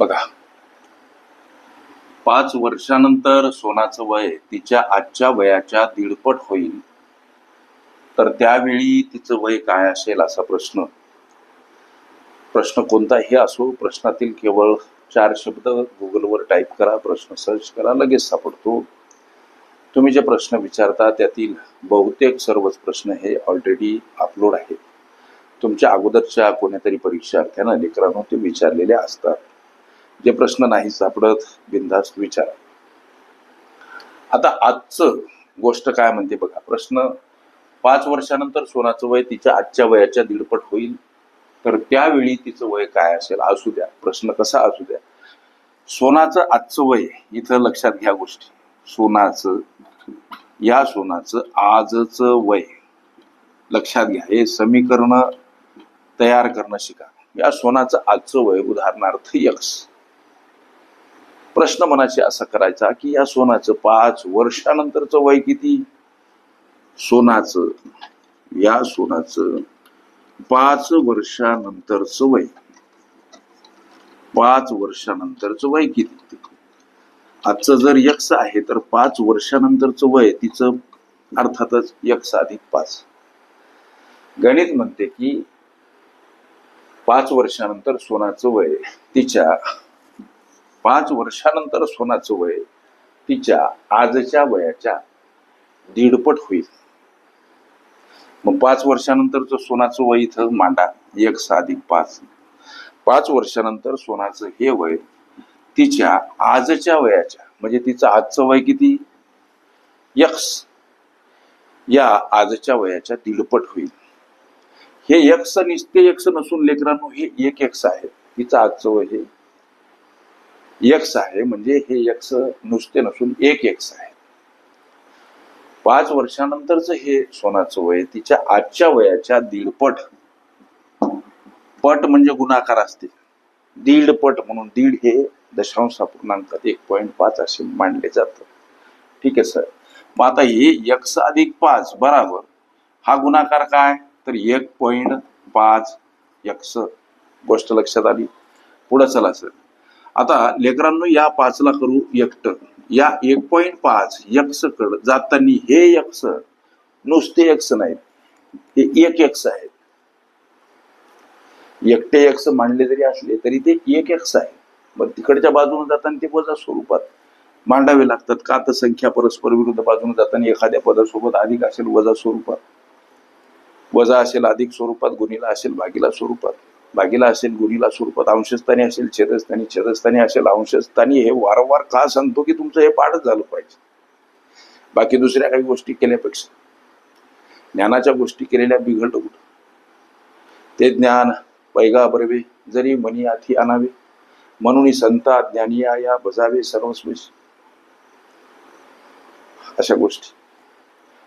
बघा. पाच वर्षानंतर सोनाचं वय तिच्या आजच्या वयाच्या दीडपट होईल. तर त्यावेळी तिचं वय काय असेल असा प्रश्न? प्रश्न कोणताही असो प्रश्नातील केवळ चार शब्द गुगलवर टाईप करा प्रश्न सर्च करा लगेच सापडतो. तुम्ही जे प्रश्न विचारता त्यातील बहुतेक सर्वच प्रश्न हे ऑलरेडी अपलोड आहेत. तुमच्या अगोदरच्या कोणत्यातरी परीक्षार्थ्यानं लेकरांनो ते विचारलेले असतात. जे प्रश्न नाही सापडत बिनधास्त विचार. आता आजचं गोष्ट काय म्हणते बघा प्रश्न पाच वर्षानंतर सोनाचं वय तिच्या आजच्या वयाच्या दीडपट होईल तर त्यावेळी तिचं वय काय असेल असू द्या प्रश्न कसा असू द्या. सोनाचं आजचं वय इथं लक्षात घ्या गोष्टी. सोनाचं या सोनाचं आजचं वय. लक्षात घ्या हे समीकरण तयार करणं शिका. या सोनाचं आजचं वय उदाहरणार्थ यक्स. प्रश्न मनाशी असा करायचा की या सोनाचं पाच वर्षानंतरचं वय किती? सोनाचं या सोनाचं पाच वर्षानंतरचं वय. पाच वर्षानंतरचं वय किती? आजचं जर यक्ष आहे तर पाच वर्षानंतरचं वय तिचं अर्थातच यक्ष अधिक पाच. गणित म्हणते की पाच वर्षानंतर सोनाचं वय तिच्या पाच वर्षानंतर सोनाचं वय तिच्या आजच्या वयाच्या दीडपट होईल. मग पाच वर्षानंतरचं सोनाचं वय इथं मांडा. एक अधिक पाच. पाच वर्षानंतर सोनाचं हे वय तिच्या आजच्या वयाच्या म्हणजे तिचं आजचं वय किती? यक्स. या आजच्या वयाच्या दीडपट होईल. हे यक्स निस्ते यक्स नसून लेकरांनो हे एक यक्स आहे. तिचं आजचं वय हे यक्स आहे म्हणजे हे यक्स नुसते नसून एक यक्स आहे. पाच वर्षानंतरच हे सोनाचं वय तिच्या आजच्या वयाच्या दीडपट. पट म्हणजे गुणाकार असते. दीड पट म्हणून दीड हे दशांश अपूर्णांकात एक पॉईंट पाच असे मांडले जात. ठीक आहे सर. मग आता हे यक्स अधिक पाच बराबर हा गुणाकार काय? तर एक पॉईंट पाच यक्स गोष्ट लक्षात आली? पुढं चला सर. आता लेकरांनो या पाचला करू एकट. या एक पॉईंट पाच यक्स कड जाताना हे यक्स नुसते यक्स नाहीत. हे एक यक्स आहेत. एकटे यक्स मांडले जरी असले तरी ते एक यक्स आहे मग तिकडच्या बाजूने जाताना ते वजा स्वरूपात मांडावे लागतात. का तर संख्या परस्पर विरुद्ध बाजूने जाताना एखाद्या पदासोबत अधिक असेल वजा स्वरूपात. वजा असेल अधिक स्वरूपात गुणीला असेल भागीला स्वरूपात. भागीला असेल गुणीला स्वरूपात अंशस्थानी असेल छेदस्थानी छेदस्थानी असेल अंशस्थानी हे वारंवार का सांगतो की तुमचं हे पाठच झालं पाहिजे? बाकी दुसऱ्या काही गोष्टी केल्यापेक्षा. ज्ञानाच्या गोष्टी केलेल्या बिघडत कुठं? ते ज्ञान पैगा बरवे जरी मनी आथी आणावे म्हणून संता ज्ञानी या बजावे सर्वस्वेश. अशा गोष्टी.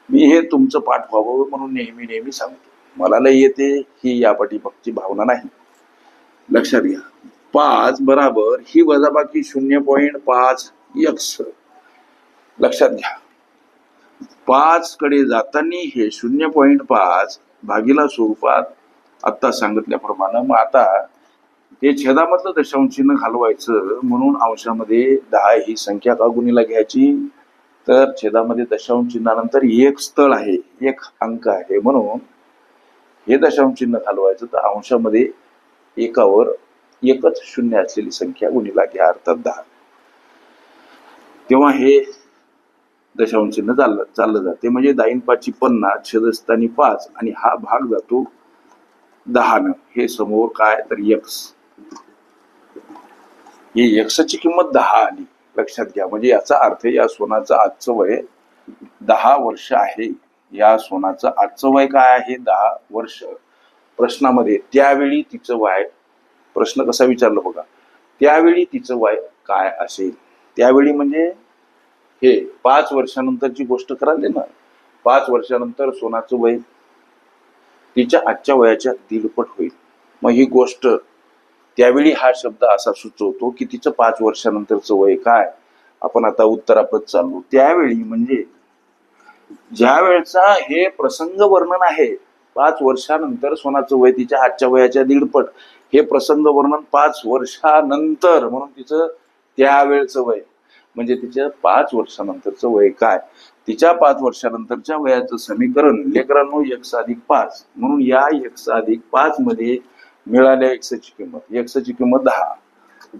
मी हे तुमचं पाठ व्हावं म्हणून नेहमी नेहमी सांगतो. मला लय येते ही या पाठीमागची भावना नाही. लक्षात घ्या. पाच बराबर ही वजाबाकी शून्य पॉईंट पाच यक्स लक्षात घ्या. पाच कडे जाताना हे शून्य पॉईंट पाच भागीला स्वरूपात आत्ता सांगितल्याप्रमाणे मग आता ते छेदामधलं दशांश चिन्ह घालवायचं म्हणून अंशामध्ये दहा ही संख्या का गुणीला घ्यायची? तर छेदामध्ये दशांश चिन्हानंतर एक स्थळ आहे एक अंक आहे म्हणून हे दशांश चिन्ह घालवायचं तर अंशामध्ये एकावर एकच शून्य असलेली संख्या गुणीला घ्या अर्थात दहा. तेव्हा हे दशांश चिन्ह चाललं चाललं जाते. म्हणजे दाईन पाचची पन्नास छेदस्थानी पाच आणि हा भाग जातो दहानं. हे समोर काय? तर यक्स ही यक्षाची किंमत दहा आली. लक्षात घ्या. म्हणजे याचा अर्थ या सोनाचं आजचं वय दहा वर्ष आहे. या सोनाचं आजचं वय काय आहे? दहा वर्ष प्रश्नामध्ये. त्यावेळी तिचं वय प्रश्न कसा विचारलं बघा. त्यावेळी तिचं वय काय असेल? त्यावेळी म्हणजे हे पाच वर्षानंतरची गोष्ट करायला ना. पाच वर्षानंतर सोनाचं वय तिच्या आजच्या वयाच्या दीडपट होईल. मग ही गोष्ट त्यावेळी हा शब्द असा सुचवतो की तिचं पाच वर्षानंतरचं वय काय? आपण आता उत्तरापद चाललो. त्यावेळी म्हणजे ज्या वेळचा हे प्रसंग वर्णन आहे पाच वर्षानंतर सोनाचं वय तिच्या आजच्या वयाच्या दीडपट हे प्रसंग वर्णन पाच वर्षानंतर म्हणून तिचं त्यावेळचं वय. म्हणजे तिच्या पाच वर्षानंतरचं वय काय? तिच्या पाच वर्षानंतरच्या वयाचं समीकरण लेकरांनो एक्स अधिक पाच. म्हणून या एक्स अधिक पाच मध्ये मिळाल्या एक्सची किंमत. एक्सची किंमत दहा.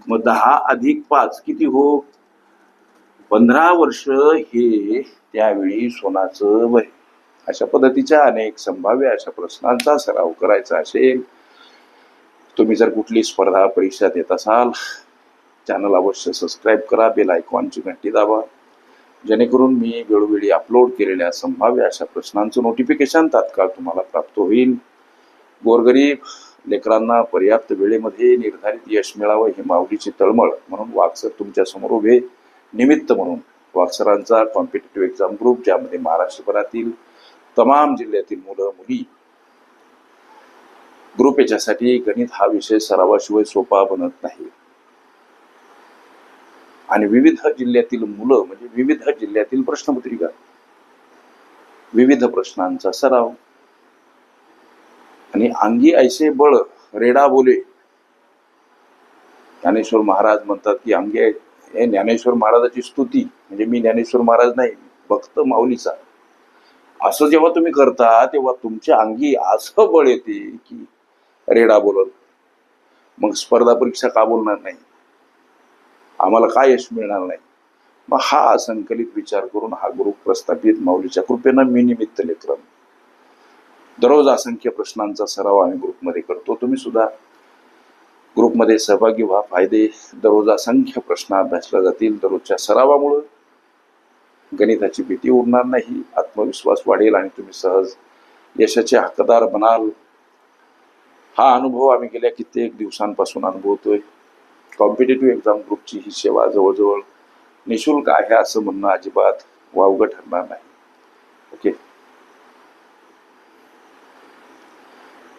मग दहा अधिक पाच किती हो? पंधरा वर्ष हे त्यावेळी सोनाचं वय. अशा पद्धतीच्या अनेक संभाव्य अशा प्रश्नांचा सराव करायचा असेल तुम्ही जर कुठली स्पर्धा परीक्षा देत असाल चॅनल अवश्य सबस्क्राईब करा बेल आयकॉनची घंटी दाबा. जेणेकरून मी वेळोवेळी अपलोड केलेल्या संभाव्य अशा प्रश्नांचं नोटिफिकेशन तात्काळ तुम्हाला प्राप्त होईल. गोरगरीब लेकरांना पर्याप्त वेळेमध्ये निर्धारित यश मिळावं ही माऊलीची तळमळ म्हणून वाक्सर तुमच्यासमोर उभे. निमित्त म्हणून. वाक्सरांचा कॉम्पिटेटिव्ह एक्झाम ग्रुप ज्यामध्ये महाराष्ट्रभरातील तमाम जिल्ह्यातील मुलं मुली ग्रुप याच्यासाठी गणित हा विषय सरावाशिवाय सोपा बनत नाही. आणि विविध जिल्ह्यातील मुलं म्हणजे विविध जिल्ह्यातील प्रश्नपत्रिका विविध प्रश्नांचा सराव आणि अंगी ऐसे बळ रेडा बोले. ज्ञानेश्वर महाराज म्हणतात की अंगी हे ज्ञानेश्वर महाराजाची स्तुती म्हणजे मी ज्ञानेश्वर महाराज नाही भक्त माऊलीचा. असं जेव्हा तुम्ही करता तेव्हा तुमच्या अंगी असं बळ येते की रेडा बोलल मग स्पर्धा परीक्षा का बोलणार नाही? आम्हाला काय यश मिळणार नाही? मग हा असंकलित विचार करून हा ग्रुप प्रस्थापित माऊलीच्या कृपेनं मी निमित्त लेखन दररोज असंख्य प्रश्नांचा सराव आम्ही ग्रुपमध्ये करतो. तुम्ही सुद्धा ग्रुपमध्ये सहभागी व्हा. फायदे दररोज असंख्य प्रश्न अभ्यासला जातील. दररोजच्या सरावामुळं गणिताची भीती उरणार नाही. आत्मविश्वास वाढेल आणि तुम्ही सहज यशाचे हकदार बनाल. हा अनुभव आम्ही गेल्या कित्येक दिवसांपासून अनुभवतोय. कॉम्पिटेटिव्ह एक्झाम ग्रुपची ही सेवा जवळजवळ निशुल्क आहे असं म्हणणं अजिबात वावगं ठरणार नाही. ओके